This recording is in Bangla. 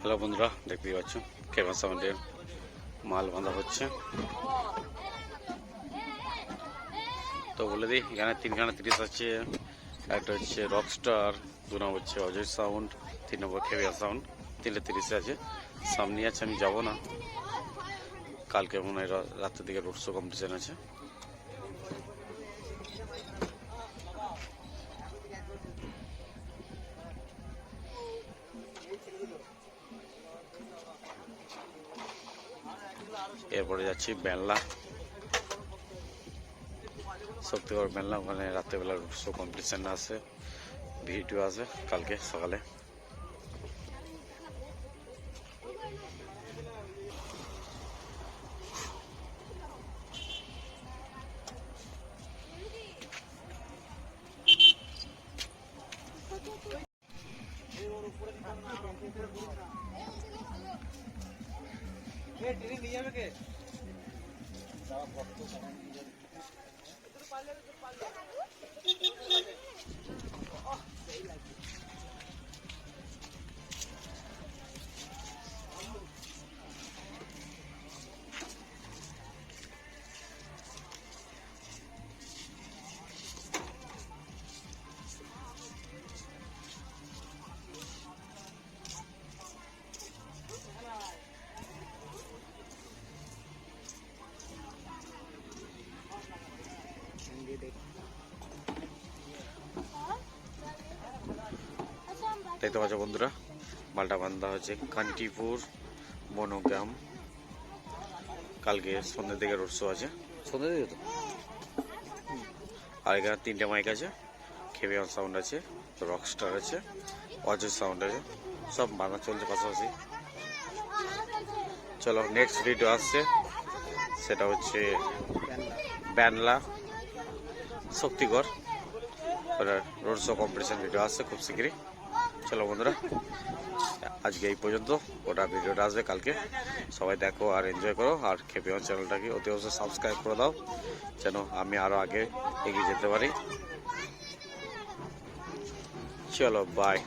হ্যালো বন্ধুরা, দেখতেই পাচ্ছ কেমন সাউন্ডের মাল বাঁধা হচ্ছে। তো বলে দিই, এখানে তিনখানা তিরিশ আছে, একটা হচ্ছে রকস্টার দু নম্বর হচ্ছে অজয় সাউন্ড তিন নম্বর খেবিয়া সাউন্ড তিনটে তিরিশে আছে। সামনে আছে, আমি যাব না। কালকে মনে হয় রাত্রের দিকে রোড শো কম্পিটিশন আছে। এরপরে যাচ্ছি বেনলা। শক্তিগড় বেনলা ওখানে রাত্রেবেলা শো কম্পিটিশন আছে ভিডিও আছে কালকে সকালে। ভক্ত দেখতে পাচ্ছ বন্ধুরা মালটা বান্ধা হচ্ছে কান্টিপুর মনোগ্রাম কালকে সন্ধ্যের দিকে রোড শো আছে। সন্ধ্যের দিকে তো? আর এখানে তিনটে মাইক আছে খেবিয়ান সাউন্ড আছে রকস্টার আছে অজয় সাউন্ড আছে সব বাঁধা চলছে পাশাপাশি। চলো নেক্সট ভিডিও আসছে সেটা হচ্ছে ব্যানলা। ওটা রোড শো কম্পিটিশন ভিডিও আসছে খুব শীঘ্রই চলো বন্ধুরা, আজকে এই পর্যন্ত। ওটা ভিডিওটা আসবে কালকে। সবাই দেখো আর এনজয় করো। আর খেপে চ্যানেলটাকে অতি অবশ্যই সাবস্ক্রাইব করে দাও, যেন আমি আরও আগে এগিয়ে যেতে পারি। চলো বাই